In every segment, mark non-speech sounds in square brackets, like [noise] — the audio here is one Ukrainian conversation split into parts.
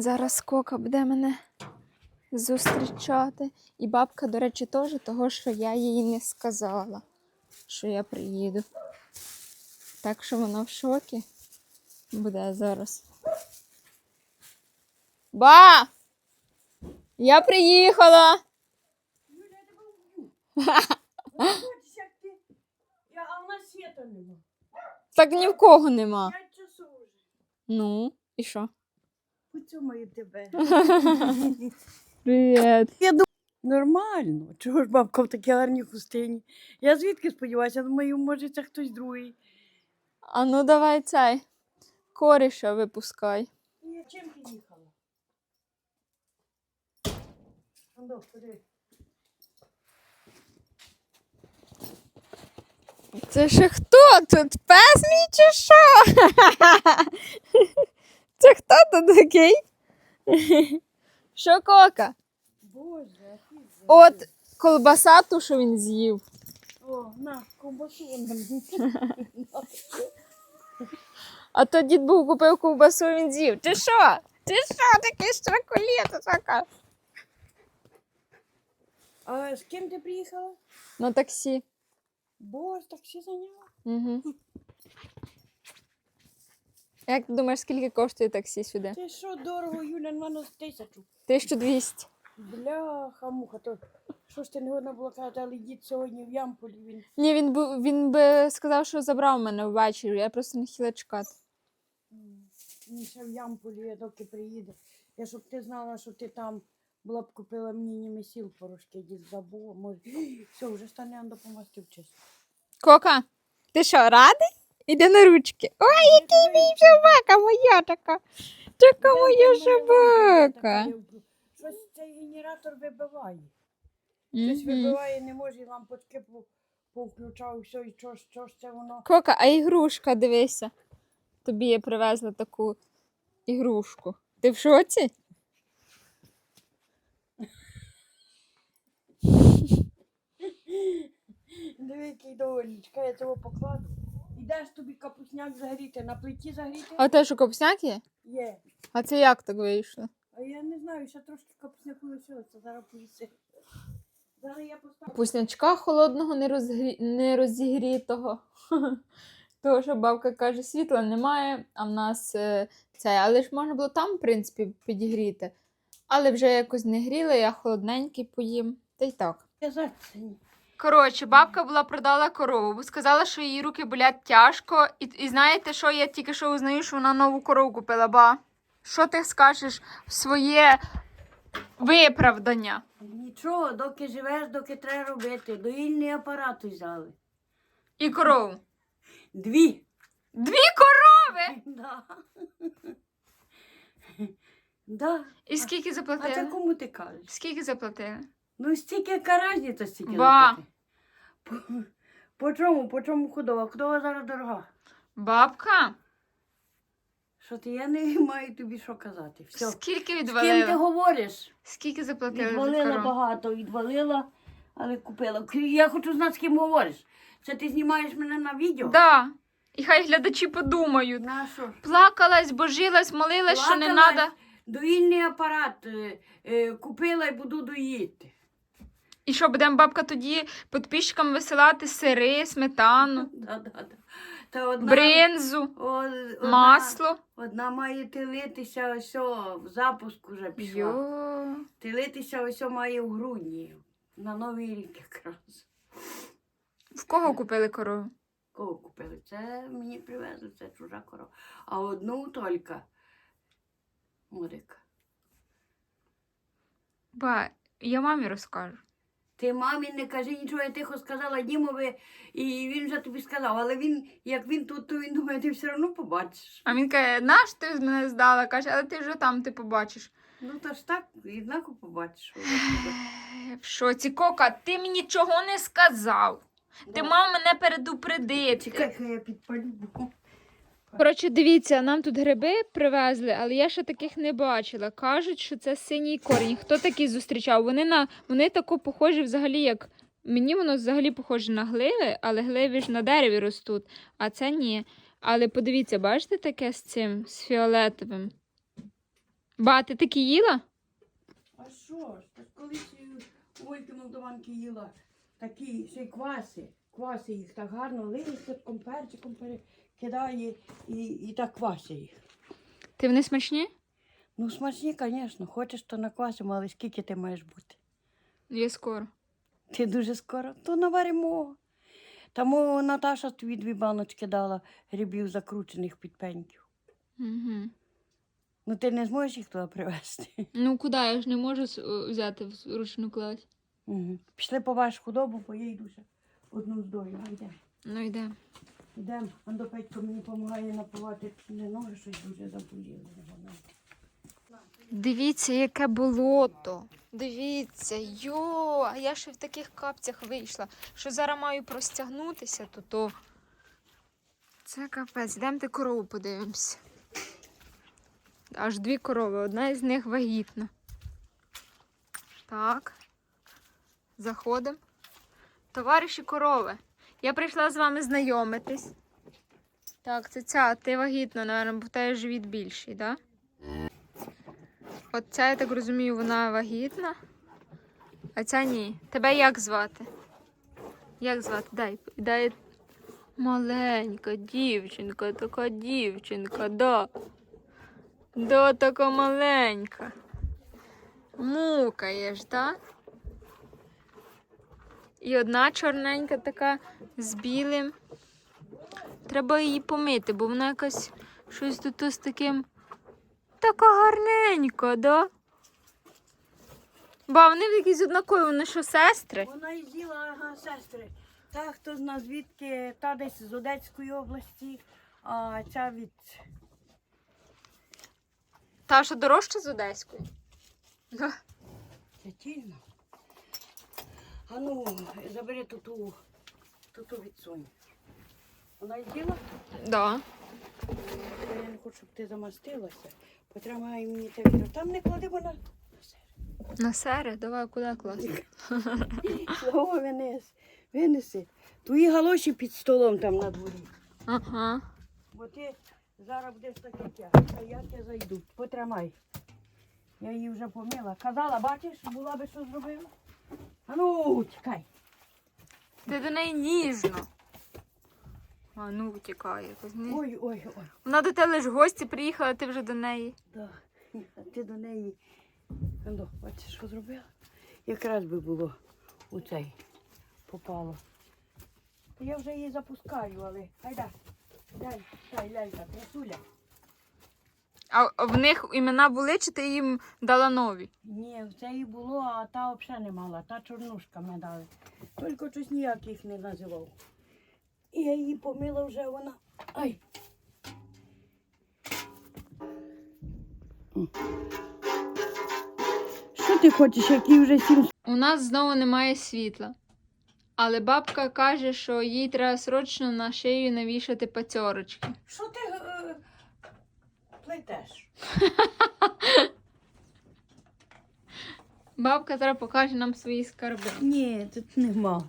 Зараз кока буде мене зустрічати. І бабка, до речі, теж, того, що я їй не сказала, що я приїду. Так що вона в шокі буде зараз. Ба! Я приїхала! Так ні в кого нема. Ну, і що? Поцьомаю тебе. [laughs] Привіт. Нормально. Чого ж бабка в такій гарній хустині? Я звідки сподіваюся? Думаю, може це хтось другий. А ну давай цей. Коріша випускай. Ні, чим ти їхала? Андо. Це ще хто тут? Пес мій чи що? [laughs] Це хто тут такий? [laughs] Що кока? Боже, який же. От колбаса ту, що він з'їв. О, на, ковбасу вон мені. А то дід був купив ковбасу, він з'їв. Ти що? Ти що таке штракуліта така? А з ким ти приїхала? На таксі. Боже, таксі зайняла. Угу. Як ти думаєш, скільки коштує таксі сюди? Ти що, дорого, Юля, на нас тисячу. 1200. Бляха, муха, то що ж ти не годна була казати, але дід сьогодні в Ямполі він. Ні, він би він би сказав, що забрав мене ввечері. Я просто не хотіла чекати. Він ще в Ямполі, я доки приїде. Я щоб ти знала, що ти там була б купила мені німесіл порошки, дід забула. Може, [gasps] все, вже стане допомогти вчись. Кока, ти що, радий? Іди на ручки. Ой, який мій собака моя така. Така моя собака. Щось цей генератор вибиває. Щось вибиває, не може, і лампочки по- повключав, все, і що, що ж це воно. Кока, а ігрушка, дивися. Тобі я привезла таку ігрушку. Ти в шоці? Диви, який довольничка, я цього покладу. Ідеш тобі капусняк загріти, на плиті загріти? А те, що капусняк є? Є. А це як так вийшло? А я не знаю, ще трошки капусняку лишилося, зараз поїси. Зараз я поставлю. Капуснячка холодного не, розгрі... не розігрітого. [laughs] Того, що бабка каже, світла немає, а в нас е, це. Але ж можна було там, в принципі, підігріти. Але вже якось не гріли, я холодненький поїм. Та й так. Я зараз. Коротше, бабка була продала корову, бо сказала, що її руки болять тяжко. І, і знаєте, що я тільки що узнаю, що вона нову корову купила, ба. Що ти скажеш в своє виправдання? Нічого, доки живеш, доки треба робити. Доїльний апарат взяли. І корову. Дві. Дві корови! Да. [laughs] Да. І скільки А це заплатили? кому ти кажеш? Скільки заплатили? Ну стільки яка разниця стільки Ба. заплати. По, по чому, по чому худова? Худова зараз дорога. Бабка? Що ти, я не маю тобі що казати. Все. Скільки З ким ти відвалила? говориш? Скільки заплатили за Відвалила корову? багато, відвалила, але купила. Я хочу знати, з ким говориш. Це ти знімаєш мене на відео? Да. І хай глядачі подумають. На що? Плакалась, божилась, молилась, що не Плакалась. треба. Доїльний апарат е, е, купила і буду доїти. І що, будемо бабка тоді підписчикам висилати сири, сметану, [laughs] Да, да, да. Та одна, бринзу, о- одна, масло. Одна має тилитися ось о, в запуск уже пішла. Йо. Тилитися ось о має в грудні. На новий рік якраз. В кого купили корову? Кого купили? Це мені привезли, це чужа корова. А одну тільки. Морик. Ба, я мамі розкажу. Ти мамі не кажи нічого, я тихо сказала Дімові, і він вже тобі сказав. Але він, як він тут, то він думає, ти все одно побачиш. А він каже, наш ти мене здала? Каже, але ти вже там ти побачиш. Ну та ж так, однако побачиш. В шоці, Кока, ти мені нічого не сказав. Ти мав мене передупредити. Чекай, я підпалю. Коротше, дивіться, нам тут гриби привезли, але я ще таких не бачила. Кажуть, що це синій корінь. Хто такий зустрічав? Вони на вони тако похожі взагалі, як мені воно взагалі похоже на гливи, але гливи ж на дереві ростуть, а це ні. Але подивіться, бачите таке з цим, з фіолетовим? Ба, ти такі їла? А що ж, так колись у Ольки Молдаванки їла такі ще й кваси. Кваси їх так гарно листятком, перчиком перекидає і, і так кваси їх. Ти вони смачні? Ну, смачні, звісно. Хочеш, то наквасимо, але скільки ти маєш бути? Я скоро. Ти дуже скоро, то наваримо. Тому Наташа тобі дві баночки дала грибів закручених підпеньків. Угу. Ну ти не зможеш їх туди привезти. Ну куди? Я ж не можу взяти в ручну кладь. Угу. Пішли по вашу худобу, бо я йду ще одну здою. Йдемо. Ну йде. Йдемо. Андо Петько мені допомагає напивати не ноги, щось дуже заболіли. Дивіться, яке болото. Дивіться, йо, а я ще в таких капцях вийшла, що зараз маю простягнутися, то то. Це капець. Йдемте корову подивимося. Аж дві корови, одна із них вагітна. Так. Заходимо. Товариші корови, я прийшла з вами знайомитись. Так, це ця, ти вагітна, напевно, бо тебе живіт більший? Да? От ця, я так розумію, вона вагітна. А ця ні. Тебе як звати? Як звати? Дай, дай. Маленька дівчинка, така дівчинка, да. Да, така маленька. Мукаєш, так? І одна чорненька така з білим. Треба її помити, бо вона якась щось тут з таким. Така гарненька, да? Ба, вони якісь однакові, вони що, сестри? Вона і з'їла, ага, сестри. Та хто зна звідки, та десь з Одеської області, а ця від Та що дорожча з Одеської? Да. Тетільна. А ну, забери ту ту відсунь. Вона і з'їла? Да. Я не хочу, щоб ти замастилася. Потримай мені те відро. Там не клади, вона. На сери, давай куди класти? [laughs] Слово винес. Винеси. Твої галоші під столом там на дворі. Ага. Бо ти зараз будеш так, як. А я тебе зайду. Потримай. Я її вже помила. Казала, бачиш, була би що зробила. А ну, чекай. Ти до неї ніжно. А ну втікає. Ой, ой, ой. Вона до тебе лише гості приїхала, ти вже до неї. Да. А ти до неї. Андо, бачиш, що зробила? Якраз би було у цей попало. Я вже її запускаю, але гайда. Дай, дай, лялька, красуля. А в них імена були, чи ти їм дала нові? Ні, в цій було, а та взагалі не мала. Та чорнушка ми дали. Тільки щось ніяких не називав. І я її помила вже вона. Ай. Що ти хочеш, який вже сім У нас знову немає світла. Але бабка каже, що їй треба срочно на шию навішати пацьорочки. Що ти плетеш? [laughs] Бабка зараз покаже нам свої скарби. Ні, тут нема.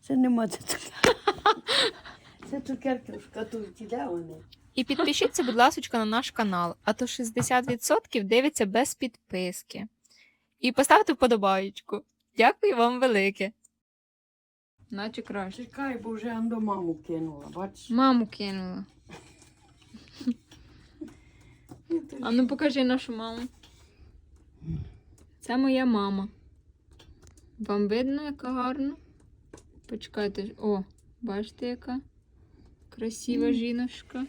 Це нема це цукерки. [laughs] Це цукерки в шкатулці, де вони? І підпишіться, будь ласка, на наш канал, а то 60% дивиться без підписки. І поставте вподобаєчку. Дякую вам велике. Наче краще. Чекай, бо вже Андо маму кинула, бачиш? Маму кинула. А ну покажи нашу маму. Це моя мама. Вам видно, яка гарна? Почекайте. О, бачите, яка красива жіночка.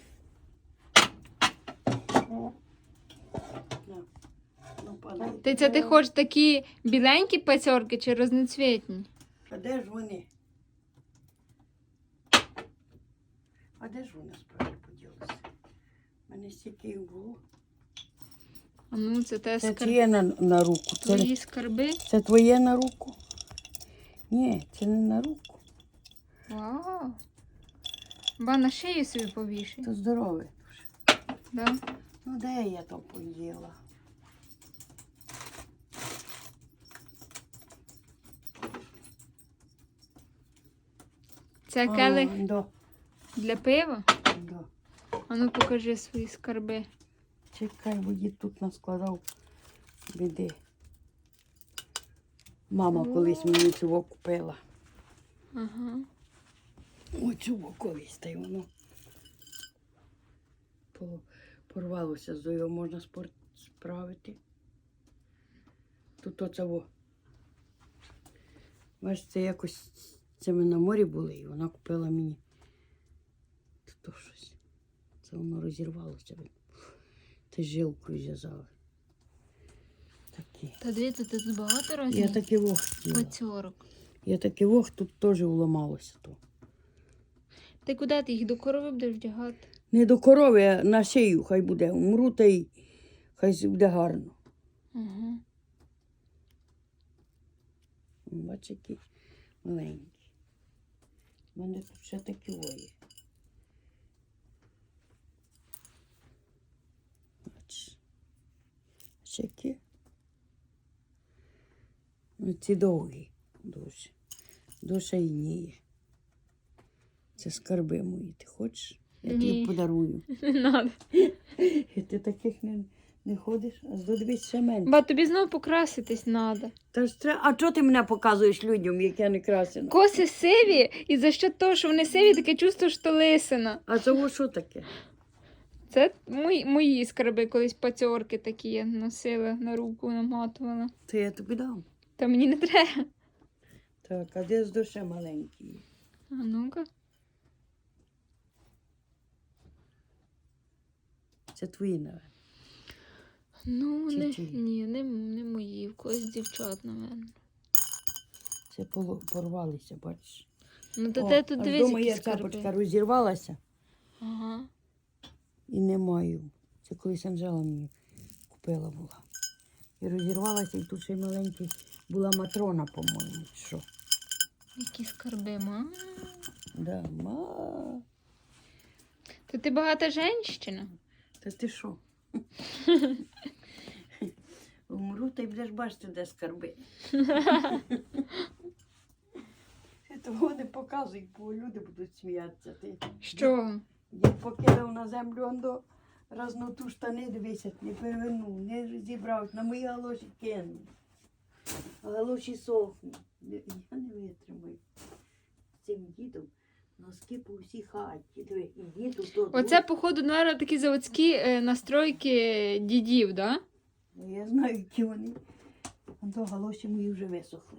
Ти це ти хочеш такі біленькі пацьорки чи розноцвітні? А де ж вони? А де ж вони справді мене стільки було. А ну, це те Це скарби. твоє на, на руку. Це, Твої скарби. це твоє на руку? Ні, це не на руку. Вау. Ба на шию собі повішай. Це здорове. Да? Ну де я там поділа? Це келих А, да, для пива. да. А ну покажи свої скарби. Чекай, бо дід тут наскладав Біди. Мама колись мені цього купила. Ага. Оцю колись, та й воно порвалося, з його можна справити. Тут оце во. Бачиш, це якось це ми на морі були, і вона купила мені. Тут щось. Це воно розірвалося. Це жилкою зв'язали. Такі. Та дивіться, ти тут багато Я разів вог пацьорок. Я таке вог тут теж уламалося. То. Ти куди ти їх до корови будеш вдягати? Не до корови, а на шию хай буде. Умру та й хай буде гарно. Бачиш, які маленькі. У мене тут ще такі є. Бачиш. Ще які. Ну, ці довгі дуже. До шийні. Це скарби мої. Ти хочеш? Я тобі подарую. [laughs] Не надо. [laughs] І ти таких не, не ходиш, а додивись ще менше. Ба тобі знову покраситись треба. Та ж треба- А чого ти мене показуєш людям, як я не красена? Коси сиві, і за що того, що вони сиві, таке чувство, що лисина. А цього що таке? Це мої, мої скарби, колись пацьорки такі я носила на руку, наматувала. Це я тобі дам. Та мені не треба. Так, а де з душе маленький? А ну-ка. Це твої, навіть. Ну, Чи не, чиї? ні, не, не мої, в когось дівчат, напевно. Це поло- порвалися, бачиш. Ну, то О, де тут аж дивись, які є скарби. розірвалася Ага. І не маю. Це колись Анжела мені купила була. І розірвалася, і тут ще й маленький була матрона, по-моєму. Що? Які скарби, ма. Да, ма. То ти багата женщина? Та ти що? Умру, та й будеш бачити, де скарби. [laughs] Того не показуй, бо люди будуть сміятися. Ти Що? Дід покидав на землю ондо, раз на ту штани дивися, не перевернув, не розібрав, на мої галоші кинув. А галоші сохнуть. Я не витримаю. З цим дідом носки по всій хаті. Диви, і діду то. Оце, походу, наверное, такі заводські е, настройки дідів, да? Ну, Я знаю, які вони. До галоші мої вже висохли.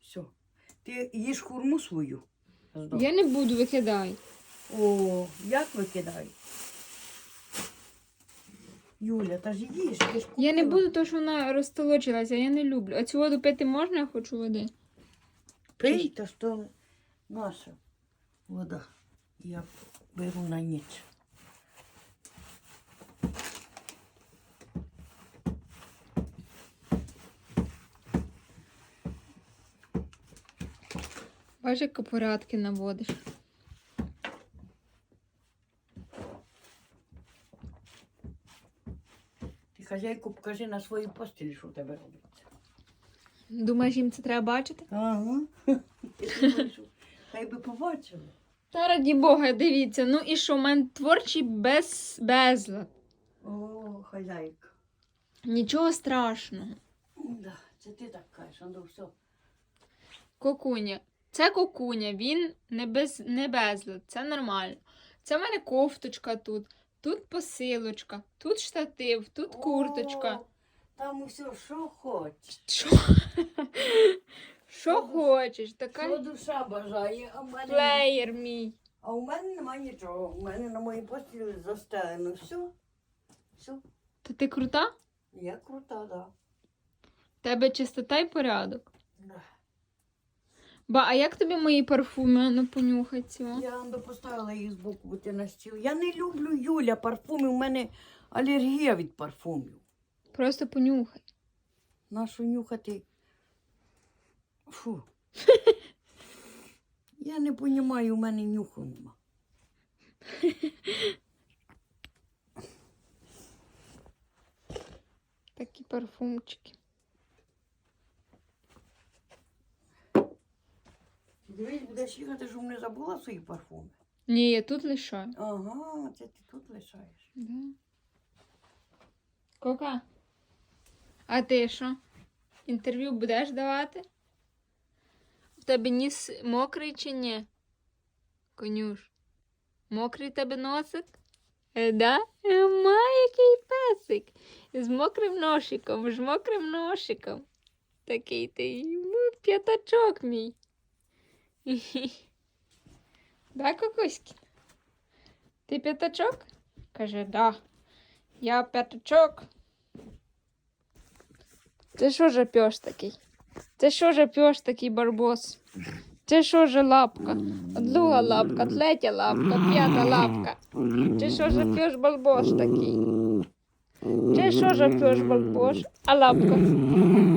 Все. Ти їж хурму свою. Я не буду викидай. О, як викидай? Юля, та ж їж, ти ж Я не буду, тому що вона розтолочилася, я не люблю. А цю воду пити можна, я хочу води. Пий, та що наша вода. Я беру на ніч. Бачиш, як порядки наводиш. Хазяйку покажи на своїй постілі, що у тебе робиться. Думаєш, їм це треба бачити? Ага. [laughs] Хай би побачили. Та раді Бога, дивіться. Ну і що, у мене творчий без... безлад. О, хазяйка. Нічого страшного. Да, це ти так кажеш, ну все. Кокуня. Це кокуня, він не, без... не безлад, це нормально. Це в мене кофточка тут, тут посилочка, тут штатив, тут курточка. О, Там усе, що хочеш. Що? Що хочеш? Така Що душа бажає, а в мене, плеєр мій. а у мене немає нічого. У мене на моїй постілі застелено. Все. Все. Та ти крута? Я крута, да. В Тебе чистота і порядок. да. Ба, а як тобі мої парфуми? Ну понюхай цього. Я ando поставила їх збоку, бо ти на стіл. Я не люблю Юля парфуми. У мене алергія від парфумів. Просто понюхай. Нашу нюхати. Фу. [laughs] Я не розумію, у мене нюху нема. Такі парфумчики. Дивись, будеш їхати, щоб не забула свої парфуми. Ні, я тут лишаю. Ага, це ти тут лишаєш. Да. Кока. А ти що? Інтерв'ю будеш давати? У тебе ніс мокрий чи ні? Конюш. Мокрий тебе носик? Е, да? Е, Ма, який песик. З мокрим ношиком, з мокрим ношиком. Такий ти ну, п'ятачок мій. [laughs] Да, Кокуськін? Ти п'ятачок? Каже, да. Я п'ятачок. Це що же пьош такий? Це що же пьош такий барбос? Це що же лапка? Друга лапка, третя лапка, п'ята лапка. Це що же пьош балбош такий? Це що же пьош балбош? А лапка?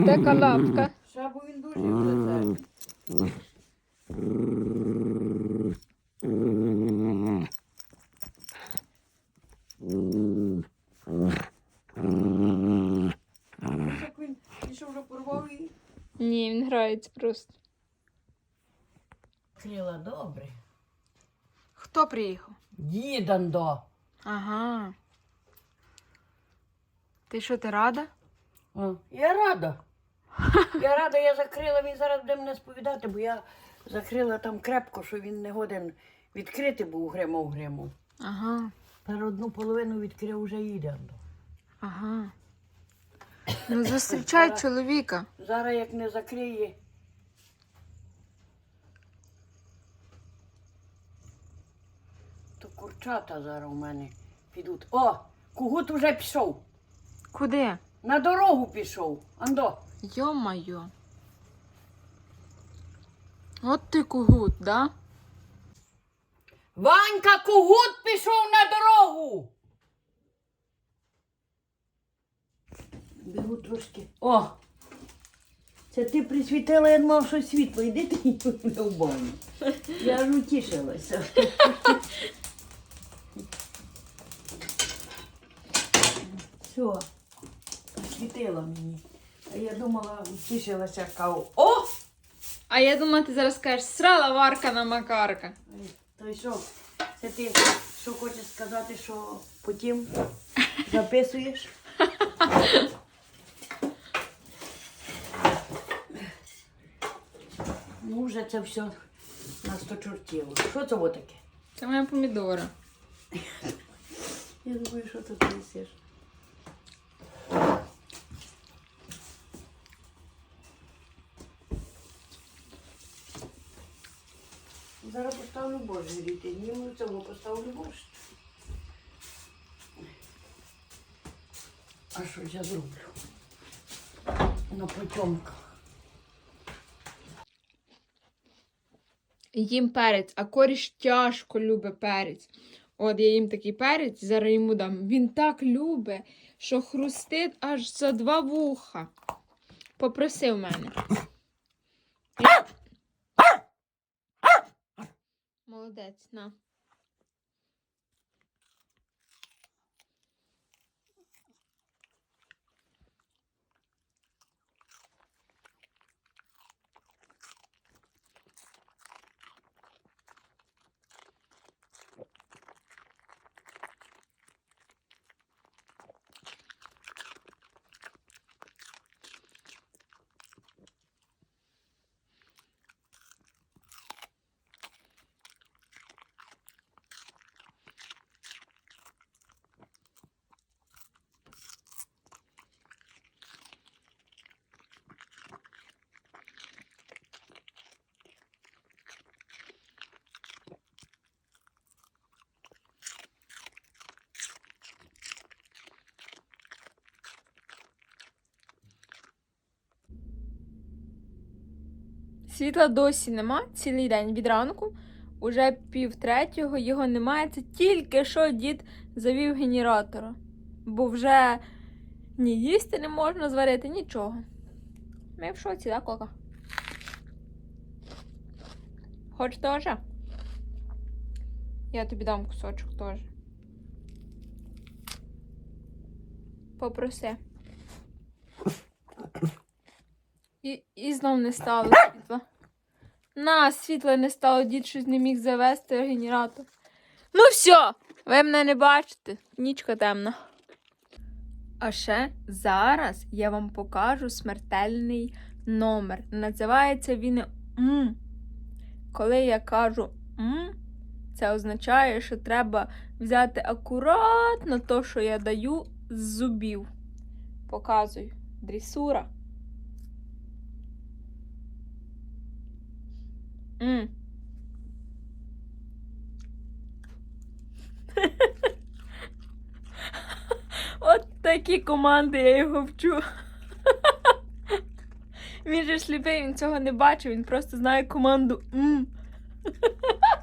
Така лапка. Шабу він дуже вже порвав і Ні, він грається просто. крила добре. Хто приїхав? Дідандо. Ага. Ти що, ти рада? О, Я рада. [laughs] Я рада, я закрила, він зараз буде мене сповідати, бо я закрила там крепко, що він не годен відкрити був гримав гримав. Ага. Тепер одну половину відкрив уже їде. Ага. Ну, зустрічай Зараз- чоловіка. Зараз як не закриє. То курчата зараз у мене підуть. О, кугут уже пішов. Куди? На дорогу пішов. Андо. Йо-майо. От ти кугут, да? Ванька кугут пішов на дорогу. Бігу трошки. О! Це ти присвітила, я думав, що світло. Йди ти [laughs] в баню. Я ж утішилася. [laughs] Все, світила мені. А я думала, утішилася каву. О! А я думала, ти зараз скажеш, срала варка на макарка. То й що? Це ти що хочеш сказати, що потім записуєш? Ну, вже це все нас то чортіло. Що це таке? Це моя помідора. Я думаю, що ти несеш. Зараз поставлю борщ гріти. Німу цього поставлю борщ. А що я зроблю? На потьомках. Їм перець, а коріш тяжко любить перець. От я їм такий перець, зараз йому дам. Він так любить, що хрустить аж за два вуха. Попросив мене. Я- Молодець, на. Світла досі нема цілий день від ранку. Уже пів третього його немає. Це тільки що дід завів генератора. Бо вже ні їсти не можна зварити, нічого. Ми в шоці, так, Кока? Хоч теж? Я тобі дам кусочок теж. Попроси. І, і знов не стало світла. На, світла не стало, дід щось не міг завести генератор. Ну все, ви мене не бачите. Нічка темна. А ще зараз я вам покажу смертельний номер. Називається він М. Коли я кажу М, це означає, що треба взяти акуратно то, що я даю з зубів. Показую. Дрісура. М. [laughs] От такі команди я його вчу. [laughs] Він же сліпий, він цього не бачив, він просто знає команду М. [laughs]